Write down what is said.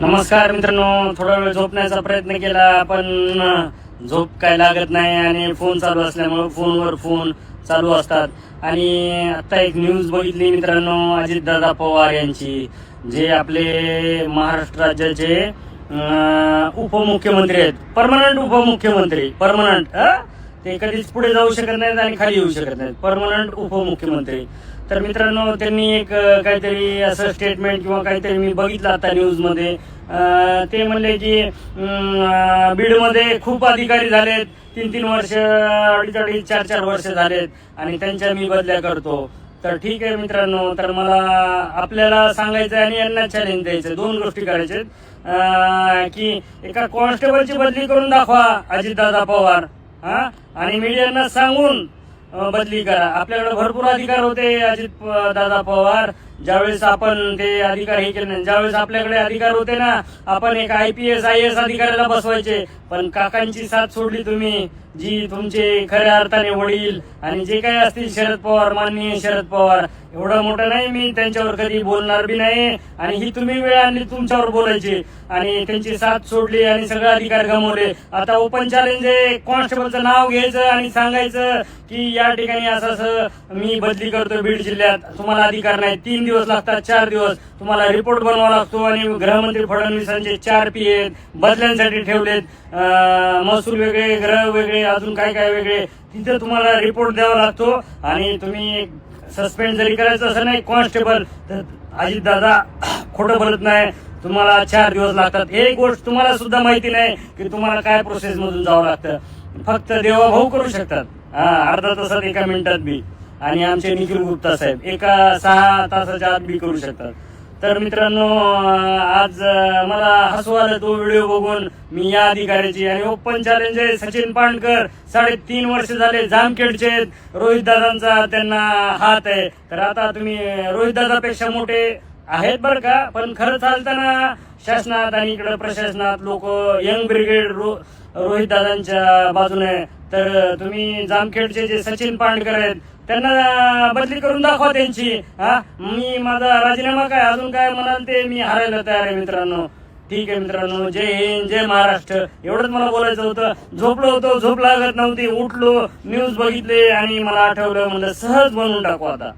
नमस्कार मित्रांनो थोडा वेळ झोपण्याचा प्रयत्न केला पण झोप काय लागत नाही आणि फोन चालू असल्यामुळे फोनवर फोन चालू असतात. आणि आता एक न्यूज बघितली मित्रांनो अजितदादा पवार यांची जे आपले महाराष्ट्र राज्याचे उपमुख्यमंत्री आहेत. परमनंट उपमुख्यमंत्री परमनंट ते कधीच पुढे जाऊ शकत नाहीत आणि खाली येऊ शकत नाहीत. परमनंट उपमुख्यमंत्री. तर मित्रांनो त्यांनी एक काहीतरी असं स्टेटमेंट किंवा काहीतरी मी बघितलं आता न्यूजमध्ये ते म्हणले की बीडमध्ये खूप अधिकारी झालेत. तीन तीन वर्ष अडीच अडीच चार चार वर्ष झालेत आणि त्यांच्या मी बदल्या करतो. तर ठीक आहे मित्रांनो तर मला आपल्याला सांगायचं आणि यांना चॅलेंज द्यायचं दोन गोष्टी करायच्या की एका कॉन्स्टेबलची बदली करून दाखवा अजितदादा पवार. हा? आणि मीडियांना सांगून बदली करा. आपल्याकडे भरपूर अधिकार होते अजित दादा पवार. ज्यावेळेस आपण ते अधिकार हे केले नाही ज्यावेळेस आपल्याकडे अधिकार होते ना आपण एक I P S I S अधिकाऱ्याला बसवायचे. पण काकांची साथ सोडली तुम्ही जी तुमचे खऱ्या अर्थाने वडील आणि जे काही असतील शरद पवार माननीय शरद पवार एवढं मोठं नाही मी त्यांच्यावर कधी बोलणार बी नाही आणि ही तुम्ही वेळ आणली तुमच्यावर बोलायची. आणि त्यांची साथ सोडली आणि सगळे अधिकार गमावले. आता ओपन चॅलेंज आहे कॉन्स्टेबलचं नाव घ्यायचं आणि सांगायचं की या ठिकाणी असं असं मी बदली करतो बीड जिल्ह्यात. तुम्हाला अधिकार नाही. तीन दिवस लागतात चार दिवस. तुम्हाला रिपोर्ट बनवावा लागतो आणि गृहमंत्री फडणवीसांचे चार पी आहेत. बदल्यांसाठी ठेवलेत. महसूल वेगळे ग्रह वेगळे अजून काय काय वेगळे तिथे तुम्हाला रिपोर्ट द्यावा लागतो. आणि तुम्ही सस्पेंड जरी करायचं असं नाही कॉन्स्टेबल तर अजितदादा खोटं बोलत नाही. तुम्हाला चार दिवस लागतात. हे गोष्ट तुम्हाला सुद्धा माहिती नाही की तुम्हाला काय प्रोसेस मधून जावं लागतं. फक्त देवाभाऊ करू शकतात. हा अर्धा तासात एका मिनिटात बी. आणि आमचे निखिल गुप्ता साहेब एका सहा तासाच्या आत बी करू शकतात. तर मित्रांनो आज मला हसू आलं तो व्हिडिओ बघून मी या अधिकाऱ्याची आणि ओपन चॅलेंज आहे. सचिन पांडकर साडेतीन वर्ष झाले जामखेडचे रोहित दादांचा त्यांना हात आहे. तर आता तुम्ही रोहित दादापेक्षा मोठे आहेत बरं का? पण खरं चालताना शासनात आणि इकडे प्रशासनात लोक यंग ब्रिगेड रो रोहित दादांच्या बाजूने तर तुम्ही जामखेडचे जे सचिन पांडकर आहेत त्यांना बदली करून दाखवा त्यांची. हा? मी माझा राजीनामा काय अजून काय म्हणाल ते मी हारायला तयार आहे मित्रांनो. ठीक आहे मित्रांनो जय हिंद जय महाराष्ट्र. एवढंच मला बोलायचं होतं. झोपलो होतो झोप लागत नव्हती. उठलो न्यूज बघितले आणि मला आठवलं म्हणलं सहज बनवून टाकू आता.